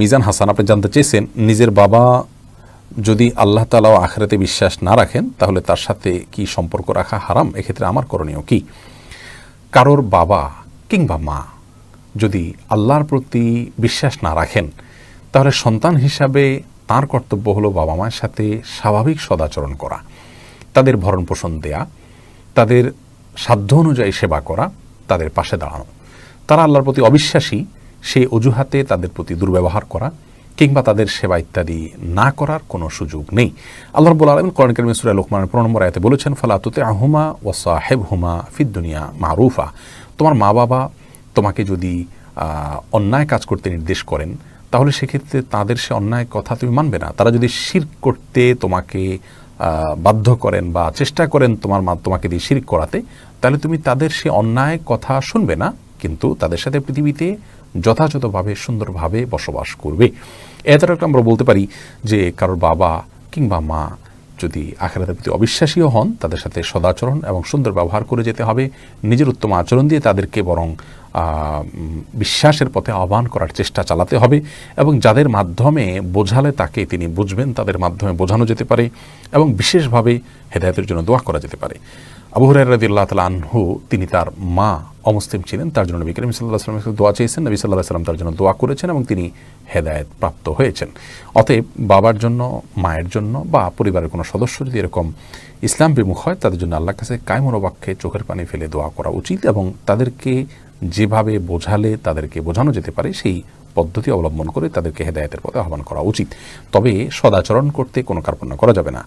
মিজান হাসান, আপনি জানতে চেয়েছেন, নিজের বাবা যদি আল্লাহ তালা আখেরাতে বিশ্বাস না রাখেন, তাহলে তার সাথে কি সম্পর্ক রাখা হারাম? এক্ষেত্রে আমার করণীয় কি? কারোর বাবা কিংবা মা যদি আল্লাহর প্রতি বিশ্বাস না রাখেন, তাহলে সন্তান হিসাবে তার কর্তব্য হলো বাবা মায়ের সাথে স্বাভাবিক সদাচরণ করা, তাদের ভরণ পোষণ দেয়া, তাদের সাধ্য অনুযায়ী সেবা করা, তাদের পাশে দাঁড়ানো। তারা আল্লাহর প্রতি অবিশ্বাসী সেই অজুহাতে তাদের প্রতি দুর্ব্যবহার করা কিংবা তাদের সেবা ইত্যাদি না করার কোনো সুযোগ নেই। আল্লাহ রব্বুল আলম করণ করিম সুরা লোকমানের পনেরো নম্বর আয়তে বলেছেন ফালাতুতে আহুমা ও সাহেব হুমা ফিদ দুনিয়া মারুফা। তোমার মা বাবা তোমাকে যদি অন্যায় কাজ করতে নির্দেশ করেন, তাহলে সেক্ষেত্রে তাদের সে অন্যায় কথা তুমি মানবে না। তারা যদি শির করতে তোমাকে বাধ্য করেন বা চেষ্টা করেন তোমার মা, তোমাকে দিয়ে শিরিক করাতে, তাহলে তুমি তাদের সে অন্যায় কথা শুনবে না। কিন্তু তাদের সাথে পৃথিবীতে যথাযথভাবে, সুন্দরভাবে বসবাস করবে। এতটা আমরা বলতে পারি যে, কারোর বাবা কিংবা মা যদি আখেরাতের প্রতি অবিশ্বাসীও হন, তাদের সাথে সদাচরণ এবং সুন্দর ব্যবহার করে যেতে হবে। নিজের উত্তম আচরণ দিয়ে তাদেরকে বরং বিশ্বাসের পথে আহ্বান করার চেষ্টা চালাতে হবে এবং যাদের মাধ্যমে বোঝালে তাকে তিনি বুঝবেন, তাদের মাধ্যমে বোঝানো যেতে পারে এবং বিশেষভাবে হেদায়তের জন্য দোয়া করা যেতে পারে। আবু হুরাইরা রাদিয়াল্লাহু তাআলা আনহু, তিনি তার মা অমুসলিম ছিলেন। তার জন্য নবী করিম সাল্লাহ দোয়া চেয়েছেন। নবী সাল্লাহ সাল্লাম তার জন্য দোয়া করেছেন এবং তিনি হেদায়েত প্রাপ্ত হয়েছেন। অতএব বাবার জন্য, মায়ের জন্য বা পরিবারের কোনো সদস্য যদি এরকম ইসলাম বিমুখ হয়, তাদের জন্য আল্লাহর কাছে কায়মনোবাক্যে চোখের পানি ফেলে দোয়া করা উচিত এবং তাদেরকে যেভাবে বোঝালে তাদেরকে বোঝানো যেতে পারে, সেই পদ্ধতি অবলম্বন করে তাদেরকে হেদায়েতের পথে আহ্বান করা উচিত। তবে সদাচরণ করতে কোনো কার্পণ্য করা যাবে না।